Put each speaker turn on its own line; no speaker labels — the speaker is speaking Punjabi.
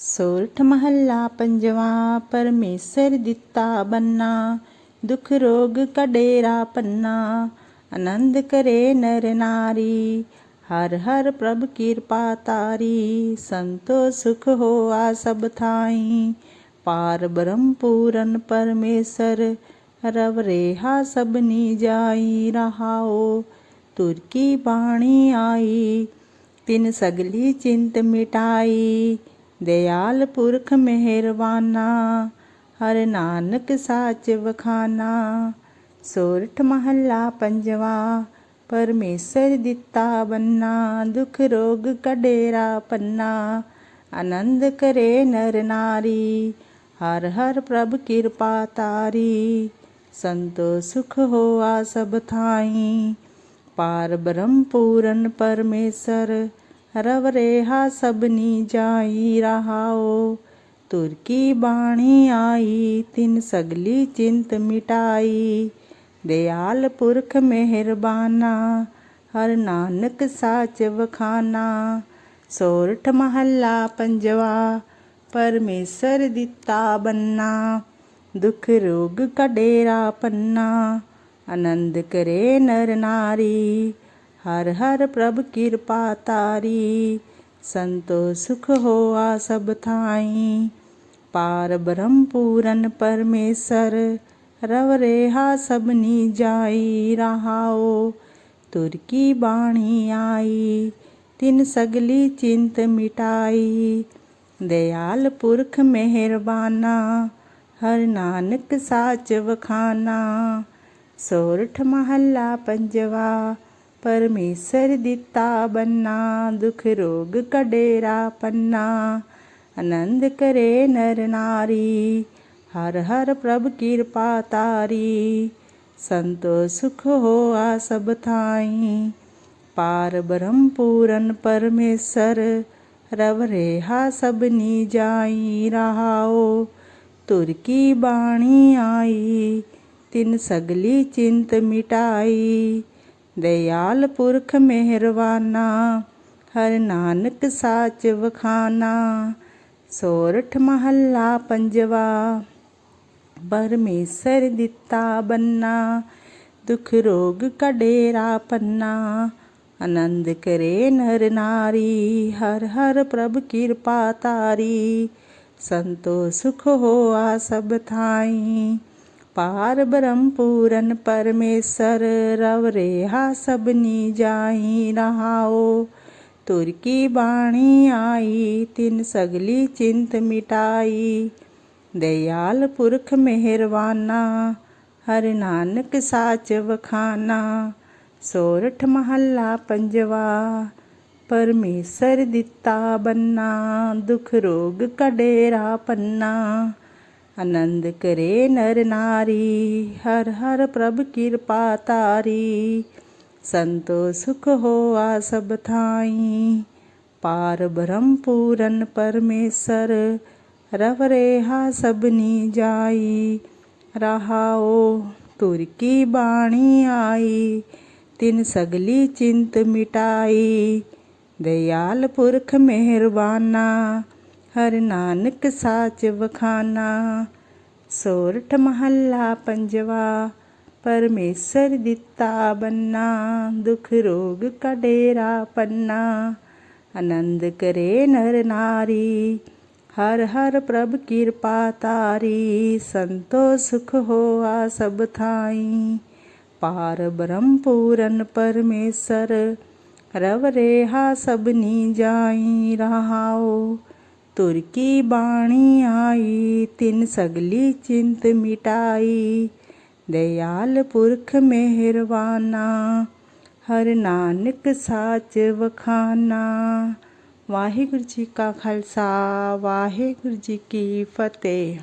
ਸੋਰਠ ਮਹੱਲਾ ਪੰਜਵਾ, ਪਰਮੇਸ਼ਰ ਦਿੱਤਾ ਬੰਨਾ, ਦੁਖ ਰੋਗ ਕਡੇਰਾ ਪੰਨਾ, ਆਨੰਦ ਕਰੇ ਨਰ ਨਾਰੀ, ਹਰ ਹਰ ਪ੍ਰਭ ਕਿਰਪਾ ਤਾਰੀ ਸੰਤੋ ਸੁਖ ਹੋਆ ਸਭ ਥਾਈ, ਪਾਰ ਬ੍ਰਹਮ ਪੂਰਨ ਪਰਮੇਸ਼ਰ, ਰਵ ਰੇਹਾ ਸਭਨੀ ਜਾਈ ਰਹਾਓ ਤੁਰਕੀ ਬਾਣੀ ਆਈ, ਤਿਨ ਸਗਲੀ ਚਿੰਤ ਮਿਟਾਈ ਦਿਆਲ ਪੁਰਖ ਮਿਹਰਬਾਨਾ, ਹਰ ਨਾਨਕ ਸਾਚ ਵਖਾਨਾ। ਸੋਰਠ ਮਹੱਲਾ ਪੰਜਵਾ, ਪਰਮੇਸ਼ਰ ਦਿੱਤਾ ਬੰਨਾ, ਦੁਖ ਰੋਗ ਕਡੇਰਾ ਪੰਨਾ। ਆਨੰਦ ਕਰੇ ਨਰ ਨਾਰੀ, ਹਰ ਹਰ ਪ੍ਰਭ ਕਿਰਪਾ ਤਾਰੀ। ਸੰਤੋ ਸੁਖ ਹੋਆ ਸਭ ਥਾਈ, ਪਾਰ ਬ੍ਰਹਮ ਪੂਰਨ ਪਰਮੇਸ਼ਰ ਰਵ ਰੇਹਾ ਸਭਨੀ ਜਾਈ ਰਹਾਓ। ਤੁਰ ਕੀ ਬਾਣੀ ਆਈ, ਤਿਨ ਸਗਲੀ ਚਿੰਤ ਮਿਟਾਈ। ਦਿਆਲ ਪੁਰਖ ਮਿਹਰਬਾਨਾ, ਹਰ ਨਾਨਕ ਸਾਚ ਵਖਾਨਾ। ਸੋਰਠ ਮਹੱਲਾ ਪੰਜਵਾ, ਪਰਮੇਸ਼ਰ ਦਿੱਤਾ ਬੰਨਾ। ਦੁਖ ਰੋਗ ਕਡੇਰਾ ਪੰਨਾ ਆਨੰਦ ਕਰੇ ਨਰ ਨਾਰੀ। ਹਰ ਹਰ ਪ੍ਰਭ ਕਿਰਪਾ ਤਾਰੀ, ਸੰਤੋ ਸੁਖ ਹੋਆ ਸਭ ਥਾਈ। ਪਾਰ ਬ੍ਰਹਮ ਪੂਰਨ ਪਰਮੇਸ਼ਰ, ਰਵ ਰੇਹਾ ਸਭਨੀ ਜਾਈ, ਰਹਾਓ, ਤੁਰ ਕੀ ਬਾਣੀ ਆਈ, ਤਿਨ ਸਗਲੀ ਚਿੰਤ ਮਿਟਾਈ। ਦਿਆਲ ਪੁਰਖ ਮਿਹਰਬਾਨਾ, ਹਰ ਨਾਨਕ ਸਾਚ ਵਖਾਨਾ। ਸੋਰਠ ਮਹੱਲਾ ਪੰਜਵਾ ਪਰਮੇਸ਼ਰ ਦਿੱਤਾ ਬੰਨਾ, ਦੁਖ ਰੋਗ ਕਡੇਰਾ ਪੰਨਾ। ਆਨੰਦ ਕਰੇ ਨਰ ਨਾਰੀ, ਹਰ ਹਰ ਪ੍ਰਭ ਕਿਰਪਾ ਤਾਰੀ। ਸੰਤੋ ਸੁਖ ਹੋਆ ਸਭ ਥਾਈ। ਪਾਰ ਬ੍ਰਹਮ ਪੂਰਨ ਪਰਮੇਸ਼ਰ, ਰਵ ਰੇਹਾ ਸਭਨੀ ਜਾਈ ਰਹਾਓ ਤੁਰ ਕੀ ਬਾਣੀ ਆਈ, ਤਿਨ ਸਗਲੀ ਚਿੰਤ ਮਿਟਾਈ। ਦਿਆਲ ਪੁਰਖ ਮਿਹਰਬਾਨਾ ਹਰ ਨਾਨਕ ਸਾਚ ਵਖਾਨਾ, ਸੋਰਠ ਮਹੱਲਾ ਪੰਜਵਾ, ਪਰਮੇਸ਼ਰ ਦਿੱਤਾ ਬੰਨਾ, ਦੁਖ ਰੋਗ ਕਡੇਰਾ ਪੰਨਾ, ਆਨੰਦ ਕਰੇ ਨਰ ਨਾਰੀ, ਹਰ ਹਰ ਪ੍ਰਭ ਕਿਰਪਾ ਤਾਰੀ ਸੰਤੋ ਸੁਖ ਹੋਆ ਸਭ ਥਾਈ। ਪਾਰ ਬ੍ਰਹਮ ਪੂਰਨ ਪਰਮੇਸ਼ਰ, ਰਵ ਰੇਹਾ ਸਭਨੀ ਜਾਈ ਰਹਾਓ ਤੁਰ ਕੀ ਬਾਣੀ ਆਈ, ਤਿਨ ਸਗਲੀ ਚਿੰਤ ਮਿਟਾਈ। ਦਿਆਲ ਪੁਰਖ ਮਿਹਰਬਾਨਾ ਹਰ ਨਾਨਕ ਸਾਚ ਵਖਾਨਾ। ਸੋਰਠ ਮਹੱਲਾ ਪੰਜਵਾ, ਪਰਮੇਸ਼ਰ ਦਿੱਤਾ ਬੰਨਾ, ਦੁਖ ਰੋਗ ਕਡੇਰਾ ਪੰਨਾ। ਆਨੰਦ ਕਰੇ ਨਰ ਨਾਰੀ, ਹਰ ਹਰ ਪ੍ਰਭ ਕਿਰਪਾ ਤਾਰੀ ਸੰਤੋ ਸੁਖ ਹੋਆ ਸਭ ਥਾਈ। ਪਾਰ ਬ੍ਰਹਮ ਪੂਰਨ ਪਰਮੇਸ਼ਰ, ਰਵ ਰੇਹਾ ਸਭਨੀ ਜਾਈ। ਰਹਾਓ ਤੁਰ ਕੀ ਬਾਣੀ ਆਈ, ਤਿਨ ਸਗਲੀ ਚਿੰਤ ਮਿਟਾਈ। ਦਿਆਲ ਪੁਰਖ ਮਿਹਰਬਾਨਾ ਹਰ ਨਾਨਕ ਸਾਚ ਵਖਾਨਾ, ਸੋਰਠ ਮਹੱਲਾ ਪੰਜਵਾ, ਪਰਮੇਸ਼ਰ ਦਿੱਤਾ ਬੰਨਾ, ਦੁਖ ਰੋਗ ਕਡੇਰਾ ਪੰਨਾ, ਆਨੰਦ ਕਰੇ ਨਰ ਨਾਰੀ, ਹਰ ਹਰ ਪ੍ਰਭ ਕਿਰਪਾ ਤਾਰੀ, ਸੰਤੋ ਸੁਖ ਹੋਆ ਸਭ ਥਾਈ। ਪਾਰ ਬ੍ਰਹਮ ਪੂਰਨ ਪਰਮੇਸ਼ਰ, ਰਵ ਰੇਹਾ ਸਭਨੀ ਜਾਈ ਰਹਾਓ ਤੁਰ ਕੀ ਬਾਣੀ ਆਈ? ਤਿੰਨ ਸਗਲੀ ਚਿੰਤ ਮਿਟਾਈ। ਦਿਆਲ ਪੁਰਖ ਮਿਹਰਬਾਨਾ ਹਰ ਨਾਨਕ ਸਾਚ ਵਖਾਨਾ। ਵਾਹਿਗੁਰੂ ਜੀ ਕਾ ਖਾਲਸਾ, ਵਾਹਿਗੁਰੂ ਜੀ ਕੀ ਫਤਿਹ।